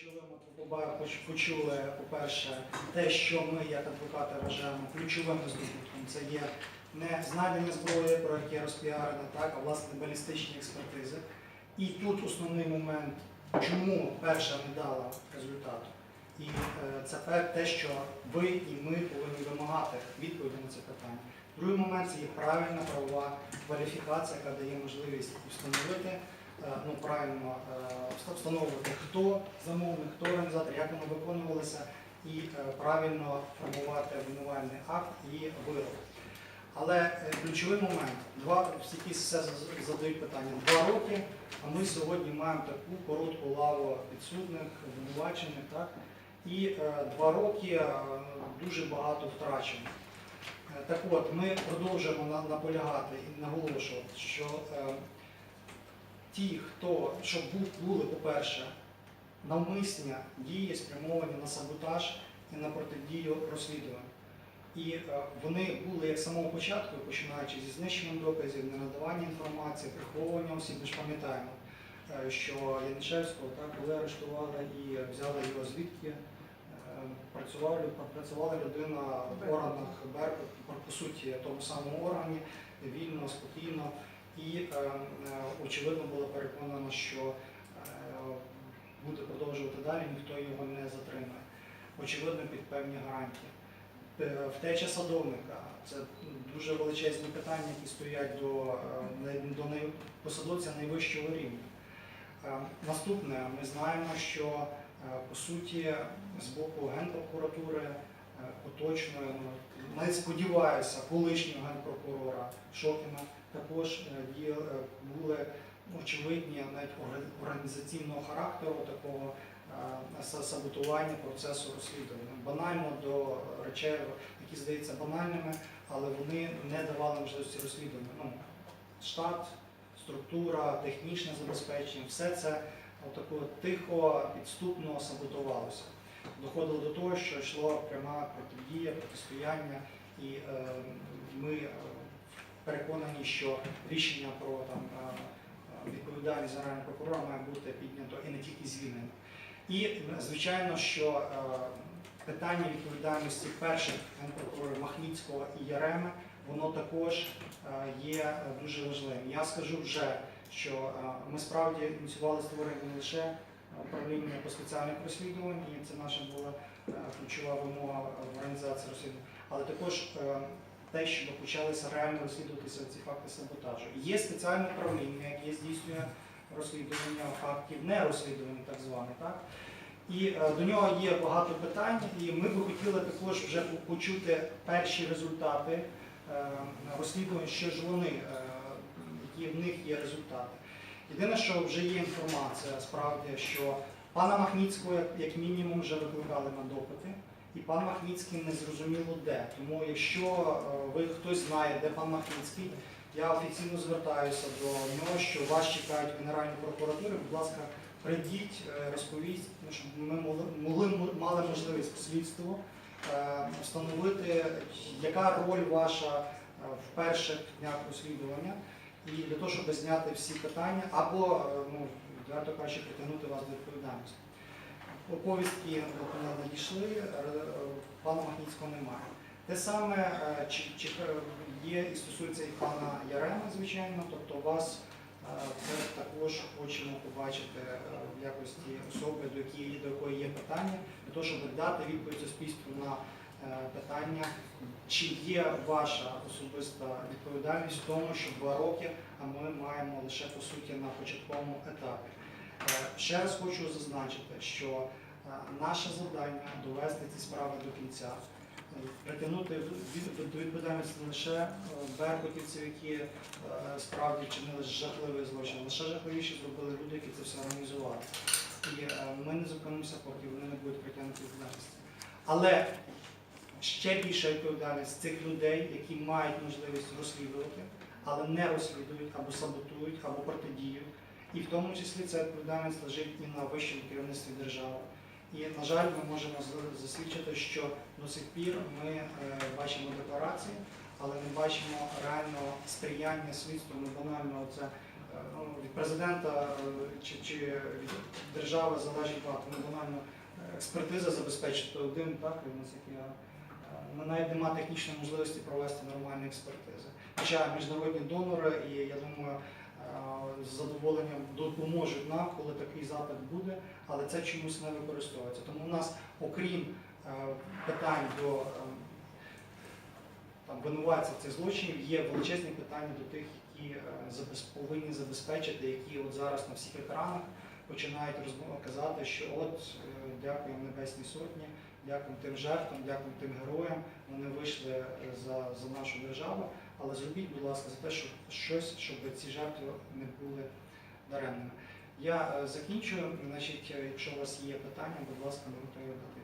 ключовим почули, по-перше, те, що ми, як адвокати, вважаємо ключовим здобутком. Це є не знайдення зброї, про яке розпіарено, так, а власне балістичні експертизи. І тут основний момент, чому перша не дала результату. І е, це те, що ви і ми повинні вимагати відповіді на це питання. Другий момент це є правильна правова кваліфікація, яка дає можливість встановити, ну правильно е, встановлювати, хто замовник, хто організатор, як воно виконувалося, і е, правильно формувати обвинувальний акт і вирок. Але е, ключовий момент, два всі все задають питання. Два роки, а ми сьогодні маємо таку коротку лаву підсудних, обвинувачених, так? І е, два роки е, дуже багато втрачено. Е, Так от, ми продовжуємо наполягати і наголошувати, що е, ті, хто, щоб були, по-перше, навмисні дії спрямовані на саботаж і на протидію розслідуванню. І е, вони були як з самого початку, починаючи зі знищенням доказів, ненадавання інформації, приховування осіб, ми ж пам'ятаємо, е, що Яничевського так, коли арештували і взяли його звідки, е, працювала, працювала людина в органах Беркут, по суті, тому самому органі, вільно, спокійно, і е, е, очевидно було переконано, що е, буде продовжувати далі, ніхто його не затримає. Очевидно, під певні гарантії. Втеча садовника це дуже величезні питання, які стоять до, до посадовця найвищого рівня. Наступне, ми знаємо, що по суті з боку Генпрокуратури е, поточної, ну, навіть сподіваюся, колишнього генпрокурора Шокіна також е, е, були очевидні навіть організаційного характеру такого е, саботування процесу розслідування. Банально до речей, які здаються банальними, але вони не давали можливості розслідування. Ну, штат, структура, технічне забезпечення, все це отако тихо, підступно саботувалося. Доходило до того, що йшло пряма протидія, протистояння, і е, ми е, переконані, що рішення про там, е, відповідальність генерального прокурора має бути піднято і не тільки звільнено. І звичайно, що е, питання відповідальності перших генпрокурорів Махніцького і Яреми, воно також е, є дуже важливим. Я скажу вже, що ми справді ініціювали створення не лише управління по спеціальних розслідувань, і це наша була е, ключова вимога в організації розслідувань, але також е, те, щоб почалися реально розслідуватися ці факти саботажу. Є спеціальне управління, яке здійснює розслідування фактів нерозслідування, так званих, так? І е, до нього є багато питань, і ми би хотіли також вже почути перші результати розслідувань, що ж вони, які в них є результати. Єдине, що вже є інформація справді, що пана Махніцького, як- мінімум, вже викликали на допити, і пан Махніцький не зрозуміло де. Тому якщо е, ви хтось знає, де пан Махніцький, я офіційно звертаюся до нього, що вас чекають в Генеральній прокуратурі. Будь ласка, прийдіть, е, розповість, щоб ми могли, мали можливість по слідству е, встановити, яка роль ваша в перших днях розслідування, і для того, щоб зняти всі питання, або, е, ну, відверто кажучи, притягнути вас до відповідальності. Оповістки надійшли, е, пана Махніцького немає. Те саме е, чи, чи є і стосується і пана Ярема, звичайно, тобто вас це також хочемо побачити в якості особи, до якої, до якої є питання, для того, щоб дати відповідь суспільству на питання, чи є ваша особиста відповідальність в тому, що два роки, а ми маємо лише по суті на початковому етапі. Е, Ще раз хочу зазначити, що е, наше завдання довести ці справи до кінця, е, притягнути до відповідальності не лише е, беркутівців, які е, справді вчинили жахливий злочин, лише жахливіше зробили люди, які це все організували. І е, ми не зупинимося, поки вони не будуть притягнути відповідальності. Але ще більша відповідальність цих людей, які мають можливість розслідувати, але не розслідують або саботують, або протидіють. І в тому числі ця відповідальність лежить і на вищому керівництві держави. І, на жаль, ми можемо засвідчити, що до сих пір ми е, бачимо декларації, але не бачимо реального сприяння слідству. Ми банально це ну, від президента е, чи, чи від держави залежить багато. Ну, банально е, експертиза забезпечити один, так, і наскільки я е, навіть немає технічної можливості провести нормальні експертизи. Хоча міжнародні донори, і я думаю, е, з задоволенням допоможуть нам, коли такий запит буде, але це чомусь не використовується. Тому у нас, окрім е, питань до е, винуватців цих злочинів, є величезні питання до тих, які повинні забезпечити, які от зараз на всіх екранах починають розмови казати, що от дякуємо Небесній Сотні, дякуємо тим жертвам, дякую тим героям. Вони вийшли е, за, за нашу державу. Але зробіть, будь ласка, за те, щоб щось, щоб ці жертви не були даремними. Я е, закінчую. Значить, е, якщо у вас є питання, будь ласка, ми готові дати